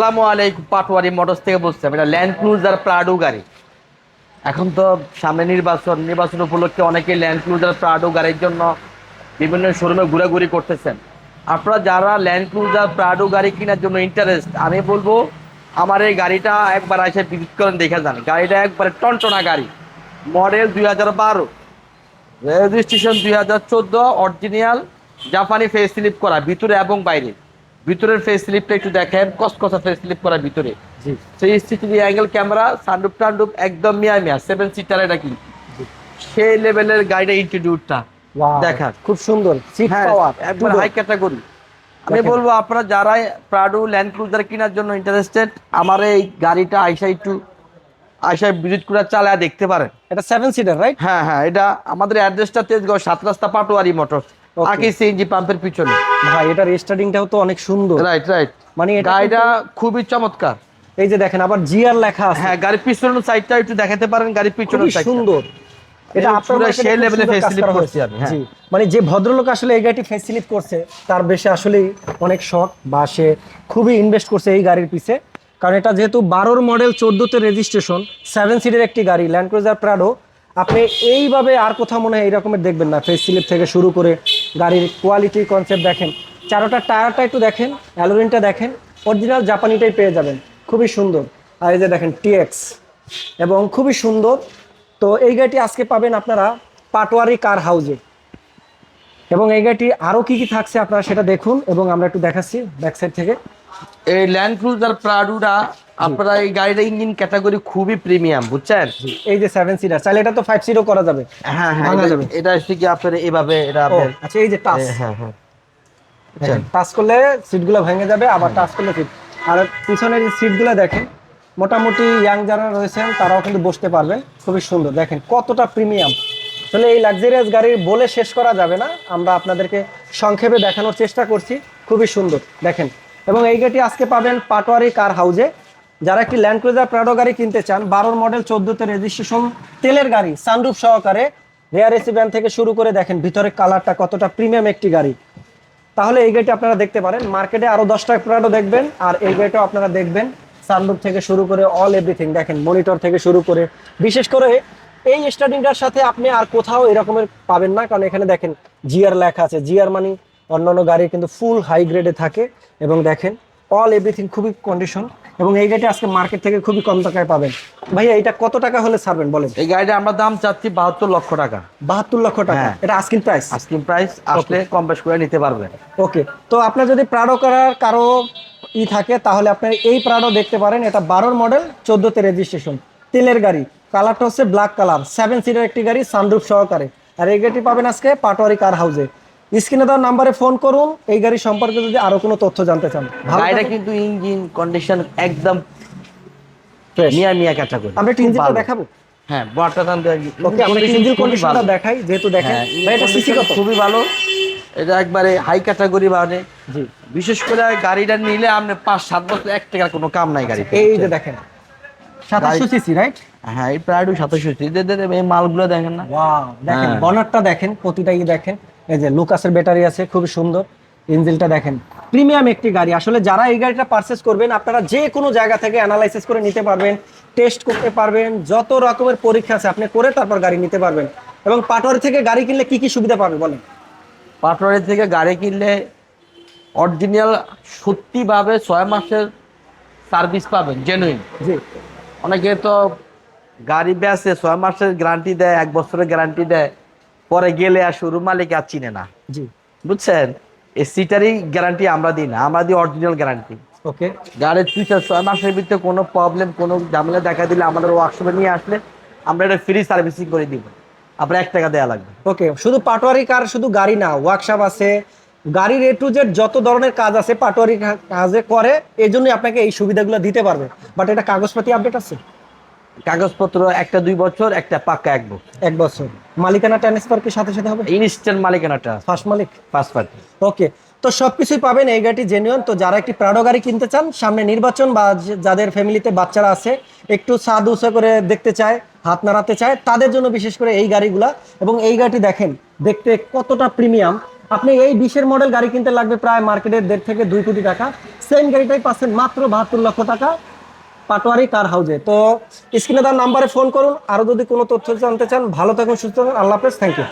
আসসালামু আলাইকুম, পাটোয়ারি মোটরস থেকে বলছিলাম এটা ল্যান্ড ক্রুজার প্রাডো গাড়ি। এখন তো সামনে নির্বাচন নির্বাচন উপলক্ষে অনেকে ল্যান্ড ক্রুজার প্রাডো গাড়ির জন্য বিভিন্ন শোরুমে ঘোরাঘুরি করতেছেন। আপনারা যারা ল্যান্ড ক্রুজার প্রাডো গাড়ি কেনার জন্য ইন্টারেস্ট আমি বলব, আমার এই গাড়িটা একবার এসে ভিজিট করেন, দেখে যান। গাড়িটা একবারে টনটনা গাড়ি। মডেল দুই হাজার বারো। রেজিস্ট্রেশন দুই হাজার চোদ্দ অরিজিনাল জাপানি ফেস স্লিপ করা, ভিতরে এবং বাইরে। ভিতরের ফেস স্লিপটা একটু দেখেন কসকসা ফেস স্লিপ করা ভিতরে। জি। সেই স্থিতি অ্যাঙ্গেল ক্যামেরা সানডুপ টান্ডুপ একদম মিয়া মিয়া সেভেন সিটার এটা কি সেই লেভেলের গাড়িটা ইনস্টিটিউটটা দেখার। খুব সুন্দর। সিট হ্যাঁ পাওয়ার একবার হাই ক্যাটাগরি আমি বলব আপনারা যারা প্রাডু ল্যান্ড ক্রুজার কেনার জন্য ইন্টারেস্টেড আমার এই গাড়িটা আইসা একটু আইসা ভিজিট করে চালায় দেখতে পারেন। এটা সেভেন সিটার রাইট হ্যাঁ হ্যাঁ এটা আমাদের অ্যাড্রেসটা তেজগাঁও সাত রাস্তা পাটোয়ারি মোটর আকি সিএনজি পাম্পের পিছনে। ভাই এটার স্টার্টিংটাও তো অনেক সুন্দর। রাইট রাইট মানে এটা গাড়িটা খুবই চমৎকার। এই যে দেখেন আবার জিআর লেখা আছে। হ্যাঁ গাড়ির পিছনের সাইডটা একটু দেখাতে পারেন গাড়ির পিছনের সাইডটা সুন্দর। এটা আপনার সেই facelift করা করছি আমি, হ্যাঁ। মানে যে ভদ্রলোক আসলে এই গাড়িটি ফেসিলিট করছে তার বেশি আসলেই অনেক শখ বা সে খুবই ইনভেস্ট করছে এই গাড়ির পিছে। কারণ এটা যেহেতু বারোর মডেল চোদ্দোতে রেজিস্ট্রেশন সেভেন সিটের একটি গাড়ি ল্যান্ড ক্রুজার প্রাডো আপনি এইভাবে আর কোথাও মনে হয় এই রকমের দেখবেন না। ফেস স্লিপ থেকে শুরু করে গাড়ির কোয়ালিটি কনসেপ্ট দেখেন। চারোটা টায়ারটা একটু দেখেন, অ্যালোরিনটা দেখেন অরিজিনাল জাপানিটাই পেয়ে যাবেন। খুবই সুন্দর। আর এই যে দেখেন টিএক্স এবং খুবই সুন্দর। তো এই গাড়িটি আজকে পাবেন আপনারা পাটোয়ারি কার হাউজে এবং এই গাড়িটি আরও কী কী থাকছে আপনারা সেটা দেখুন এবং আমরা একটু দেখাচ্ছি ব্যাক সাইড থেকে। এই ল্যান্ড ক্রুজার প্রাডুটা আপনারা এই গাড়ির ইঞ্জিন ক্যাটাগরি খুবই প্রিমিয়াম বুঝছেন? এই যে সেভেন সিটার চাইলে এটা তো ফাইভ সিটও করা যাবে। হ্যাঁ হ্যাঁ এটা- হচ্ছে কি আপনার এভাবে এটা আচ্ছা এই যে টাচ এ, হ্যাঁ হ্যাঁ। টাচ করলে সিটগুলো ভেঙে যাবে আবার টাচ করলে সিট আর পিছনের যে সিটগুলো দেখেন মোটামুটি ইয়াং যারা রয়েছেন তারাও কিন্তু বসতে পারবেন। খুবই সুন্দর। দেখেন কতটা প্রিমিয়াম আসলে এই লাক্সারিয়াস গাড়ি বলে শেষ করা যাবে না। আমরা আপনাদেরকে সংক্ষেপে দেখানোর চেষ্টা করছি। খুবই সুন্দর। দেখেন এবং এই গাড়িটি আজকে পাবেন পাটোয়ারি কার হাউজে। যারা একটি ল্যান্ড ক্রুজার প্রাডো গাড়ি কিনতে চান, বারোর মডেল চোদ্দোতে রেজিস্ট্রেশন তেলের গাড়ি সানরুফ সহকারে রেয়ার এসি ব্যান থেকে শুরু করে দেখেন ভিতরে কালারটা কতটা প্রিমিয়াম একটি গাড়ি। তাহলে এই গাড়িটা আপনারা দেখতে পারেন মার্কেটে আরও দশটা প্রাডো দেখবেন, আর এই গাড়িটাও আপনারা দেখবেন সানরুফ থেকে শুরু করে অল এভরিথিং দেখেন মনিটর থেকে শুরু করে। বিশেষ করে এই স্টার্টিংটার সাথে আপনি আর কোথাও এরকমের পাবেন না, কারণ এখানে দেখেন জিআর লেখা আছে জিআর মানে অন্যান্য গাড়ি কিন্তু ফুল হাই গ্রেডে থাকে এবং দেখেন অল এভরিথিং খুবই কন্ডিশন এবং এই গাড়িটা আজকে মার্কেট থেকে খুবই কম টাকায় পাবেন। ভাইয়া এটা কত টাকা হলে ছাড়বেন বলেন? এই গাড়িটা আমরা দাম চাচ্ছি বাহাত্তর লক্ষ টাকা। বাহাত্তর লক্ষ টাকা? হ্যাঁ। এটা আস্কিং প্রাইস আস্কিং প্রাইস আসলে কম বেশ করে নিতে পারবেন ওকে তো আপনার যদি প্রাডো করার কারও ই থাকে তাহলে আপনার এই প্রাডো দেখতে পারেন। এটা বারোর মডেল চোদ্দোতে রেজিস্ট্রেশন তেলের গাড়ি। কালারটা হচ্ছে ব্ল্যাক কালার সেভেন সিটার একটি গাড়ি সানরুফ সহকারে। আর এই গাড়িটি পাবেন আজকে পাটোয়ারি কার হাউসে স্ক্রিনে দেওয়ার নাম্বারে ফোন করুন এই গাড়ি সম্পর্কে যদি আরও কোনো তথ্য জানতে চান। গাড়িটা কিন্তু ইঞ্জিন কন্ডিশন একদম। মিয়া মিয়া ক্যাটাগরি আমরা একটু ইঞ্জিনটা দেখাবো? হ্যাঁ দেয় ওকে আমরা ইঞ্জিন কন্ডিশনটা দেখাই যেহেতু দেখেন। হ্যাঁ ভাই এটা সিসি কত? খুবই ভালো। এটা একবারে হাই ক্যাটাগরি মানে বিশেষ করে গাড়িটা নিলে আপনি পাঁচ সাত বছর এক টাকার কোনো কাম নাই গাড়ি এই যে দেখেন। সাতাশশো সিসি রাইট হ্যাঁ এই প্রায় সাতাশশো এই মালগুলো দেখেন না। দেখেন হ্যাঁ। বনারটা দেখেন প্রতিটাই দেখেন। এই যে লুকাসের ব্যাটারি আছে খুবই সুন্দর। ইঞ্জিনটা দেখেন প্রিমিয়াম একটি গাড়ি। আসলে যারা এই গাড়িটা পারচেস করবেন আপনারা যে কোনো জায়গা থেকে অ্যানালাইসিস করে নিতে পারবেন টেস্ট করতে পারবেন যত রকমের পরীক্ষা আছে আপনি করে তারপর গাড়ি নিতে পারবেন। এবং পাটোয়ারি থেকে গাড়ি কিনলে কি কি সুবিধা পাবে বলেন? পাটোয়ারি থেকে গাড়ি কিনলে অরিজিনাল সত্যিভাবে ছয় মাসের সার্ভিস পাবেন জেনুইন জি। অনেকে তো গাড়ি বেচে ছয় মাসের গ্যারান্টি দেয় এক বছরের গ্যারান্টি দেয়। পরে গেলে আর শোরুম মালিক আর চিনে না। জি। বুঝছেন? এই সিটারই গ্যারান্টি আমরা দিই না আমরা দিই অরিজিনাল গ্যারান্টি ওকে। গাড়ির ফিচার ছয় মাসের ভিতরে কোনো প্রবলেম কোনো ঝামেলা দেখা দিলে আমাদের ওয়ার্কশপে নিয়ে আসলে আমরা এটা ফ্রি সার্ভিসিং করে দিব। আপনার এক টাকা দেওয়া লাগবে। ওকে শুধু পাটোয়ারি কার শুধু গাড়ি না ওয়ার্কশপ আছে। গাড়ির এ টু জেড যত ধরনের কাজ আছে পাটোয়ারি কাজে করে এই জন্যই আপনাকে এই সুবিধাগুলো দিতে পারবে। বাট এটা কাগজপাতি আপডেট আছে? কাগজপত্র একটা দুই বছর একটা পাক্কা এক বছর। এক বছর। মালিকানা ট্রান্সফার কি সাথে সাথে হবে? ইনস্ট্যান্ট মালিকানাটা। ফার্স্ট মালিক? ফার্স্ট পার্টি ওকে তো সবকিছুই পাবেন এই গাড়িটি জেনুইন তো যারা একটি প্রাডো গাড়ি কিনতে চান সামনে নির্বাচন বা যাদের ফ্যামিলিতে বাচ্চারা আছে একটু স্বাদ উৎসা করে দেখতে চায় হাত নাড়াতে চায় তাদের জন্য বিশেষ করে এই গাড়িগুলা। এবং এই গাড়িটি দেখেন দেখতে কতটা প্রিমিয়াম আপনি এই বিশের মডেল গাড়ি কিনতে লাগবে প্রায় মার্কেটের দেড় থেকে দুই কোটি টাকা। সেম গাড়িটাই পাচ্ছেন মাত্র বাহাত্তর লক্ষ টাকা। পাটোয়ারি কার হাউজে। তো স্ক্রিনে তার নাম্বারে ফোন করুন। আরও যদি কোনো তথ্য জানতে চান, ভালো থাকুন, সুস্থ থাকুন। আল্লাহ হাফেজ থ্যাংক ইউ